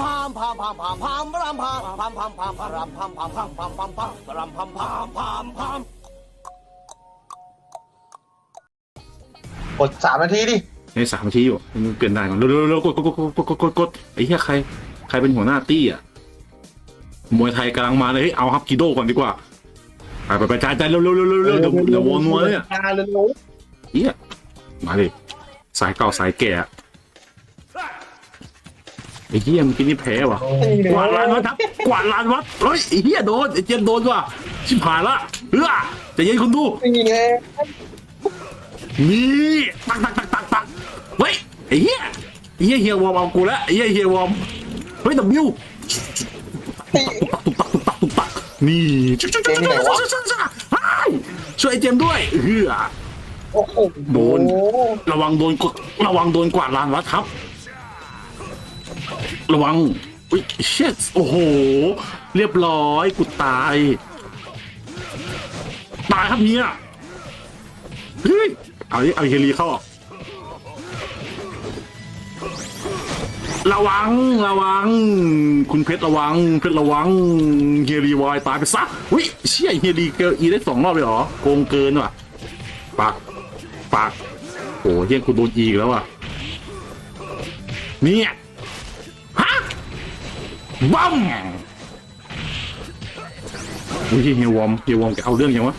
พามพามพามพามพามรำพามพามพามพามพามรำพามพามพามพามพามพามรำพามพามพามพามกดสามนาทีดิในสามนาทีอยู่มึงเปลี่ยนได้ก่อนเร็วๆเร็วๆกดกดกดกดกดกดกดไอ้เหี้ยใคร ใครเป็นหัวหน้าตี้อะมวยไทยกำลังมาเลยเฮ้ยเอาฮับกิโดก่อนดีกว่าไปไปไปจ่ายจ่ายเร็วเร็วเร็วเร็วเร็วเดี๋ยวเดี๋ยววอนนัวเนี่ยมาเร็วเหี้ยมาดิสายเก่าสายแก่อะ ไอ้เหี้ยเมื่อกี้นี่แพ้ว่ะกวาดลานวัดครับกวาดลานวัดเฮ้ยไอ้เหี้ยโดนไอ้เจมส์โดนว่ะชิบหายละเฮ้ยใจเย็นคุณดูนี่ไงนี่ตักตักตักตักตักเฮ้ยไอ้เหี้ยไอ้เหี้ยเฮียวอร์มเอากูแล้วไอ้เหี้ยเฮียวอร์มเฮ้ยดับบิวตุกตักตุกตักตุกตักตุกตักนี่ชุบชุบชุบชุบชุบชุบชุบชุบช่วยไอ้เจมส์ด้วยเฮ้ยโอ้โหโดนระวังโดนกดระวังโดนกวาดลานวัดครับ ระวังอุ้ยเช็ดโอ้โห เรียบร้อย กูตาย ตายครับเนี่ยเฮ้ยเอาเอาเฮลีเข้า ระวัง ระวัง คุณเพชรระวัง เพชรระวัง เฮลีวายตายไปซะอุ้ยเชี่ยเฮลีเกลอีได้สองรอบเลยเหรอ โกงเกินว่ะปากปากโอ้เฮียคุณโดนอีกแล้วอะเนี่ย บัมอุ้ยเฮียวอมเฮียวอมแกเอาเรื่องยังวะ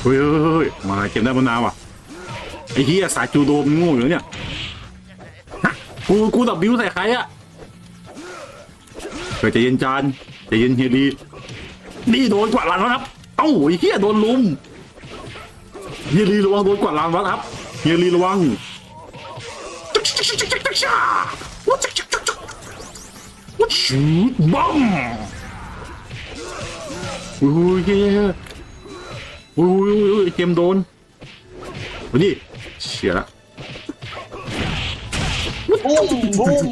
เฮ้ยเฮ้ยมาเก็บได้มานาว่ะไอ้เฮียสายจูโดมง่อยู่แล้วเนี่ยกูกูดับบิวใส่ใครอะเฮ้ยใจเย็นจานใจเย็นเฮียดีนี่โดนกวาดลานวัดครับ เอ้าไอ้เหี้ยโดนลุมเฮียรีระวังโดนกวาดลานวัดครับเฮียรีระวัง ชูดบัมโอ้ยเฮียโอ้ยโอ้ยเกมโดนมาดิเชียละบุ้มบุ้ม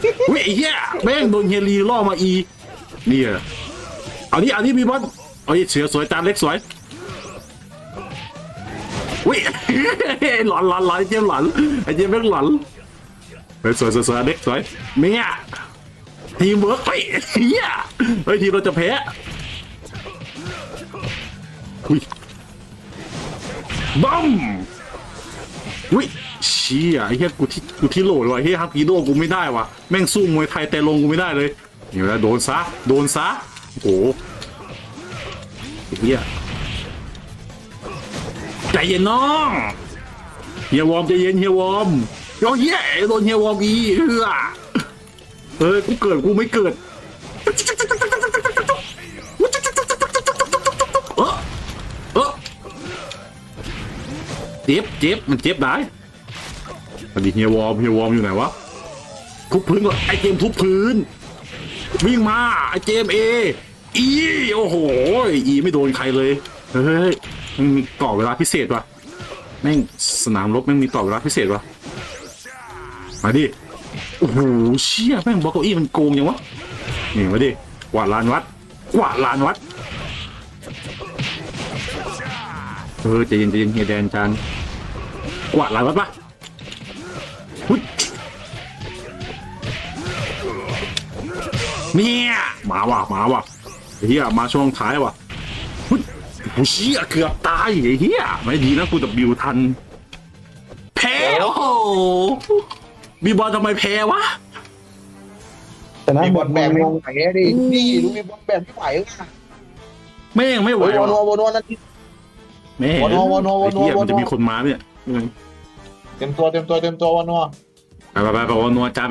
คือเฮ้ยไอ้เหี้ยแม่งโดนเฮียรีล่อมาอีนี่อะเอานี่เอานี่มีบอลเอาดิเสือสวยจานเล็กสวย เฮ้ยหลอนหลอนหลอนไอ้เจมหลอนไอ้เจมแม่งหลอนเฮ้ยสวยสวยสวยเด็กสวยเมียทีมเวิร์กไปเฮียเฮ้ยทีมเราจะแพ้อุ้ยบัมอุ้ยเชี่ยไอ้เหี้ยกูที่กูที่โหลดว่ะเฮ้ยฮับกีโดกูไม่ได้ว่ะแม่งสู้มวยไทยแต่ลงกูไม่ได้เลยเดี๋ยวนะโดนซะโดนซะโอ้โหเฮีย ใจเย็นน้องเฮียวอมใจเย็นเฮียวอมโอ้เฮียโดนเฮียวอมอีเฮือเฮ้ยกูเกิดกูไม่เกิดเออเออเจ็บเจ็บมันเจ็บได้อันนี้เฮียวอมเฮียวอมอยู่ไหนวะทุบพื้นก่อนไอเจมทุบพื้นวิ่งมาไอเจมเออีโอ้โหอีไม่โดนใครเลยเฮ้ย มันมีต่อเวลาพิเศษวะแม่งสนามรบแม่งมีต่อเวลาพิเศษวะมาดิโอ้โหเชี่ยแม่งบล็อกเก้าอี้มันโกงยังวะนี่มาดิกวาดลานวัดกวาดลานวัดเออใจเย็นใจเย็นเฮียแดนจานกวาดลานวัดปะหุ้ยเนี่ยมาว่ะมาว่ะเฮียมาช่วงท้ายว่ะ โอ้เชี่ยเกือบตายไอ้เฮียไม่ดีนะกูดับบิวทัน แพ้โอ้โหบีบอลทำไมแพ้วะแต่นะบอลแบบไม่ไหวอะดินี่ดูมีบอลแบบไม่ไหวว่ะแม่งไม่ไหวโอ้ยวอนว่ะวอนวอนนั่น แม่งวอนวอนวอนไอ้เฮียวอนมันจะมีคนมาเนี่ยเต็มตัวเต็มตัวเต็มตัววอนวไปไปไปไปวันนัวจาน